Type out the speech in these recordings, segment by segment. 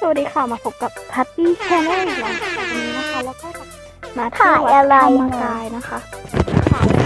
สวัสดีค่ะมาพบกับพัตตี้แชนแนลอีกแล้วค่ะวันนี้นะคะ แล้วก็มาที่ถ่ายวัดอะไรธรรมนะกายนะคะแล้ว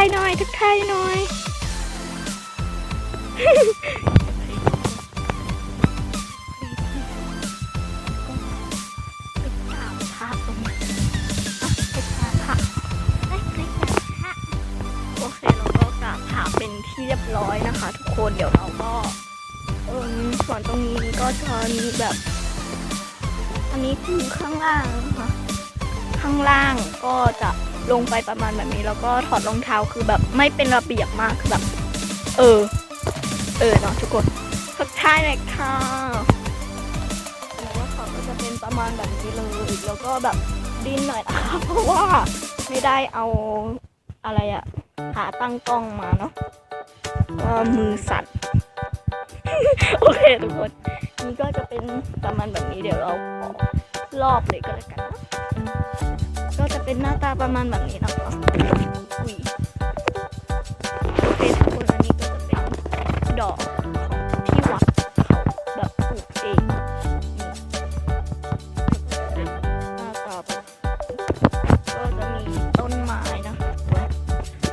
ายหน่อยทักทายหน่อยไปกราบพระตรงนี้อะไปกราพไม่เคยจับพระโอเคเราก็กราบพระเป็นที่เรียบร้อยนะคะ ทุกคนเดี๋ยวเราก็เออส่วนตรงนี้ก็จะมีแบบ อันนี้คือข้างล่างนะคะข้างล่างก็จะ ลงไปประมาณแบบนี้ แล้วก็ถอดรองเท้าคือแบบไม่เป็นระเบียบมากคือแบบ เออ เออเนาะทุกคนทักทายหน่อยค่ะแล้วก็เขาก็จะเป็นประมาณแบบนี้เลยแล้วก็แบบดินหน่อยนะคะเพราะว่าไม่ได้เอาอะไรอะขาตั้งกล้องมาเนาะก็มือสั่นโอเคทุกคนนี่ก็จะเป็นประมาณแบบนี้เดี๋ยวเราขอรอบเลยก็แล้วกันนะ เป็นหน้าตาประมาณแบบนี้นะคะอุ้ยโอเคทุกคนอันนี้ก็จะเป็นดอกของที่วัดเขาแบบปลูกเองหน้าตาแบบก็จะมีต้นไม้นะคะ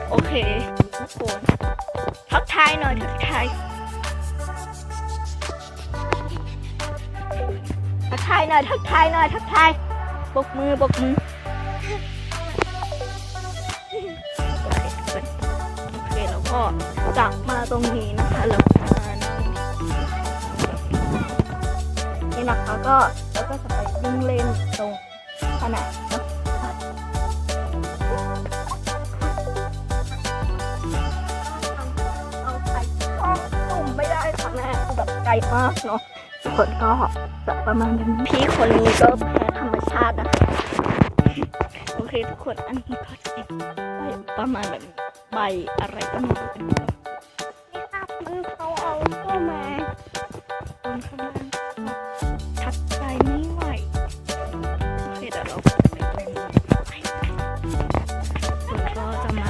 โอเคทุกคนทักทายหน่อยทักทายทักทายหน่อยทักทายหน่อยทักทายบกมือบกมือ โอเคเปิดโอเคแล้วก็จับมาตรงนี้นะคะแล้วก็มานั่งนี่นะคะก็แล้วก็จะไปวิ่งเล่นตรงขนาดเนาะเอาไปอ้อตุ่มไม่ได้ค่ะแม่แบบไกลมากเนาะทุกคนก็แบบประมาณนั้นพี่คนนี้ก็แพ้ธรรมชาตินะคะ ทุกคนอันนี้ก็จะเป็นใบประมาณแบบใบอะไรก็ไม่รู้อันนี้นี่ครับมันเขาเอาเข้ามาต้นข้างล่างทักใจไม่ไหวโอเคเดี๋ยวเราจะไปตรงนี้ไปส่วนก็จะมา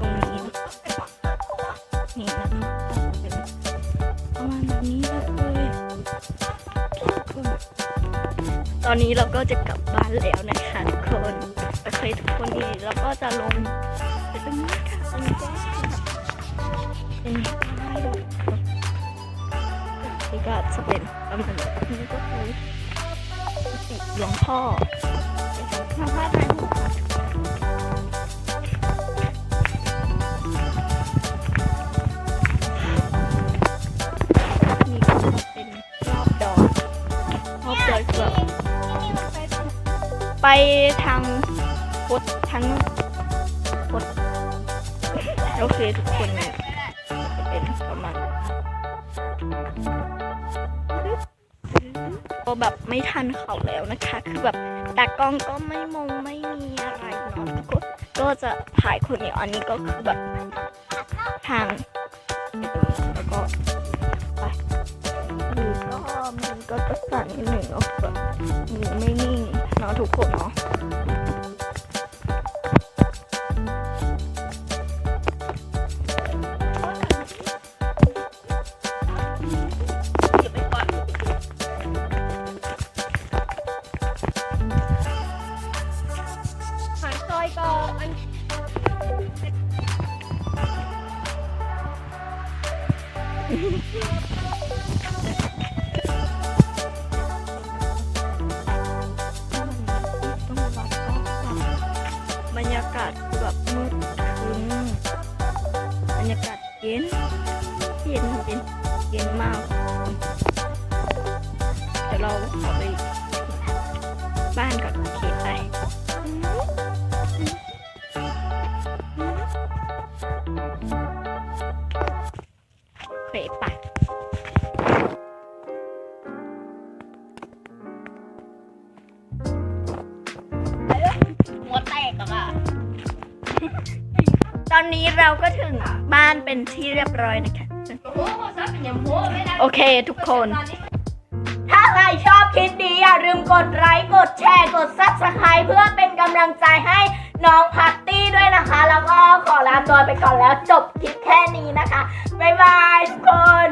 ตรงนี้นี่นะคะเป็นประมาณแบบนี้เลยทุกคนตอนนี้เราก็จะกลับบ้านแล้วนะคะ ทุกคนนี่เราก็จะลงไปตรงนี้ค่ะตรงนี้ก็นี่ก็จะเป็นประมาณแบบนี้ก็คือติหลวงพ่อมาพาทางนี่ก็จะเป็นรอบดอยรอบดอยเกือบไปทาง ไปทางพดทางพดโอเคทุกคนเนี่ยเป็นประมาณก็แบบไม่ทันเขาแล้วนะคะ คือแบบตากล้องก็ไม่มงไม่มีอะไรเนาะทุกคนก็จะถ่ายคนเดียวอันนี้ก็คือแบบทางแล้วก็ไปมือก็มือก็จะสั่นนิดหนึ่งเนาะแบบมือไม่นิ่งเนาะทุกคนเนาะ บรรยากาศคือแบบมืดครึ้มบรรยากาศเย็นเย็นเย็นเย็นมากเดี๋ยวเราขอไปบ้านก่อนเคไปโอเคไป อนนี้เราก็ถึงบ้านเป็นที่เรียบร้อยนะคะ โอเคทุกคน ถ้าใครชอบคลิปนี้อย่าลืมกดไลค์ กดแชร์ กด subscribe เพื่อเป็นกำลังใจให้น้องพัตตี้ด้วยนะคะ แล้วก็ขอลาตัวไปก่อนแล้วจบคลิปแค่นี้นะคะ บ๊ายบายทุกคน